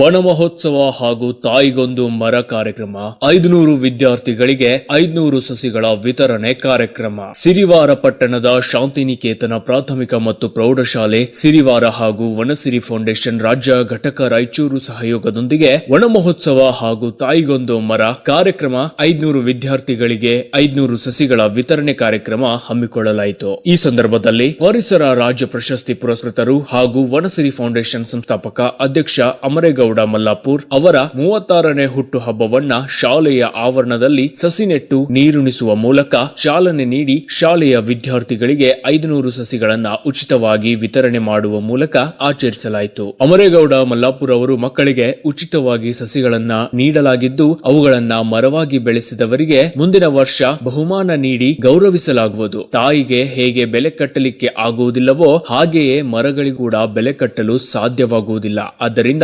ವನ ಮಹೋತ್ಸವ ಹಾಗೂ ತಾಯಿಗೊಂದು ಮರ ಕಾರ್ಯಕ್ರಮ, ಐದುನೂರು ವಿದ್ಯಾರ್ಥಿಗಳಿಗೆ ಐದುನೂರು ಸಸಿಗಳ ವಿತರಣೆ ಕಾರ್ಯಕ್ರಮ. ಸಿರಿವಾರ ಪಟ್ಟಣದ ಶಾಂತಿನಿಕೇತನ ಪ್ರಾಥಮಿಕ ಮತ್ತು ಪ್ರೌಢಶಾಲೆ, ಸಿರಿವಾರ ಹಾಗೂ ವನಸಿರಿ ಫೌಂಡೇಶನ್ ರಾಜ್ಯ ಘಟಕ ರಾಯಚೂರು ಸಹಯೋಗದೊಂದಿಗೆ ವನಮಹೋತ್ಸವ ಹಾಗೂ ತಾಯಿಗೊಂದು ಮರ ಕಾರ್ಯಕ್ರಮ, ಐದುನೂರು ವಿದ್ಯಾರ್ಥಿಗಳಿಗೆ ಐದುನೂರು ಸಸಿಗಳ ವಿತರಣೆ ಕಾರ್ಯಕ್ರಮ ಹಮ್ಮಿಕೊಳ್ಳಲಾಯಿತು. ಈ ಸಂದರ್ಭದಲ್ಲಿ ಪರಿಸರ ರಾಜ್ಯ ಪ್ರಶಸ್ತಿ ಪುರಸ್ಕೃತರು ಹಾಗೂ ವನಸಿರಿ ಫೌಂಡೇಶನ್ ಸಂಸ್ಥಾಪಕ ಅಧ್ಯಕ್ಷ ಅಮರೇಗೌಡ ಮಲ್ಲಾಪುರ್ ಅವರ ಮೂವತ್ತಾರನೇ ಹುಟ್ಟು ಹಬ್ಬವನ್ನ ಶಾಲೆಯ ಆವರಣದಲ್ಲಿ ಸಸಿ ನೆಟ್ಟು ನೀರುಣಿಸುವ ಮೂಲಕ ಚಾಲನೆ ನೀಡಿ ಶಾಲೆಯ ವಿದ್ಯಾರ್ಥಿಗಳಿಗೆ ಐದುನೂರು ಸಸಿಗಳನ್ನ ಉಚಿತವಾಗಿ ವಿತರಣೆ ಮಾಡುವ ಮೂಲಕ ಆಚರಿಸಲಾಯಿತು. ಅಮರೇಗೌಡ ಮಲ್ಲಾಪುರ್ ಅವರು ಮಕ್ಕಳಿಗೆ ಉಚಿತವಾಗಿ ಸಸಿಗಳನ್ನ ನೀಡಲಾಗಿದ್ದು, ಅವುಗಳನ್ನ ಮರವಾಗಿ ಬೆಳೆಸಿದವರಿಗೆ ಮುಂದಿನ ವರ್ಷ ಬಹುಮಾನ ನೀಡಿ ಗೌರವಿಸಲಾಗುವುದು. ತಾಯಿಗೆ ಹೇಗೆ ಬೆಲೆ ಕಟ್ಟಲಿಕ್ಕೆ ಆಗುವುದಿಲ್ಲವೋ ಹಾಗೆಯೇ ಮರಗಳಿಗೂ ಕೂಡ ಬೆಲೆ ಕಟ್ಟಲು ಸಾಧ್ಯವಾಗುವುದಿಲ್ಲ. ಆದ್ದರಿಂದ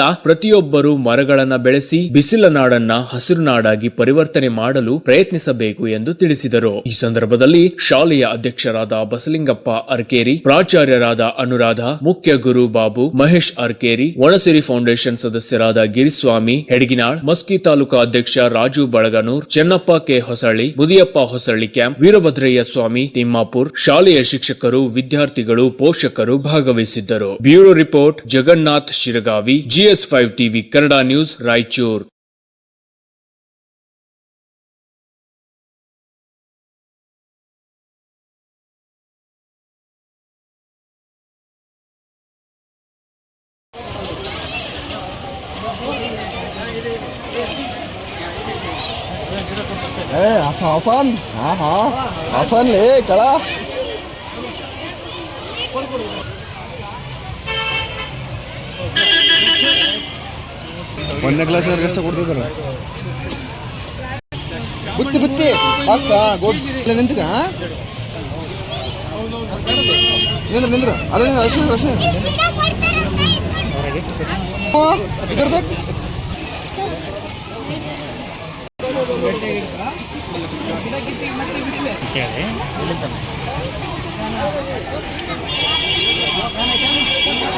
ಪ್ರತಿಯೊಬ್ಬರು ಮರಗಳನ್ನು ಬೆಳೆಸಿ ಬಿಸಿಲ ನಾಡನ್ನ ಹಸಿರು ನಾಡಾಗಿ ಪರಿವರ್ತನೆ ಮಾಡಲು ಪ್ರಯತ್ನಿಸಬೇಕು ಎಂದು ತಿಳಿಸಿದರು. ಈ ಸಂದರ್ಭದಲ್ಲಿ ಶಾಲೆಯ ಅಧ್ಯಕ್ಷರಾದ ಬಸಲಿಂಗಪ್ಪ ಅರ್ಕೇರಿ, ಪ್ರಾಚಾರ್ಯರಾದ ಅನುರಾಧ, ಮುಖ್ಯ ಗುರು ಬಾಬು, ಮಹೇಶ್ ಅರ್ಕೇರಿ ಒಣಸಿರಿ ಫೌಂಡೇಶನ್ ಸದಸ್ಯರಾದ ಗಿರಿಸ್ವಾಮಿ, ಹೆಡಗಿನಾಳ್, ಮಸ್ಕಿ ತಾಲೂಕಾ ಅಧ್ಯಕ್ಷ ರಾಜು ಬಳಗನೂರ್, ಚೆನ್ನಪ್ಪ ಕೆ ಹೊಸಳ್ಳಿ, ಮುದಿಯಪ್ಪ ಹೊಸಳ್ಳಿ ಕ್ಯಾಂಪ್, ವೀರಭದ್ರಯ್ಯ ಸ್ವಾಮಿ, ತಿಮ್ಮಾಪುರ್, ಶಾಲೆಯ ಶಿಕ್ಷಕರು, ವಿದ್ಯಾರ್ಥಿಗಳು, ಪೋಷಕರು ಭಾಗವಹಿಸಿದ್ದರು. Bureau report, Jagannath Shiragavi, GS five TV Kannada news Raichur Eh, asa Afan? Ha ha. Afan le, ಒಂದನೇ ಕ್ಲಾಸ್ನವ್ರಿಗೆ ಎಷ್ಟು ಕೊಡ್ತಿದ್ದಲ್ಲ ಬುತ್ತಿ ಬುತ್ತಿ. ಬಾಕ್ಸ? ಗೋಡ್ ನಿಂತಿಗ ನಿಂದ್ರು ನಿಂದ್ರು. ಅಲ್ಲ ನಿಂದ್ರು ಅಷ್ಟು. ಅಷ್ಟು ಇದ್ರದ್ದು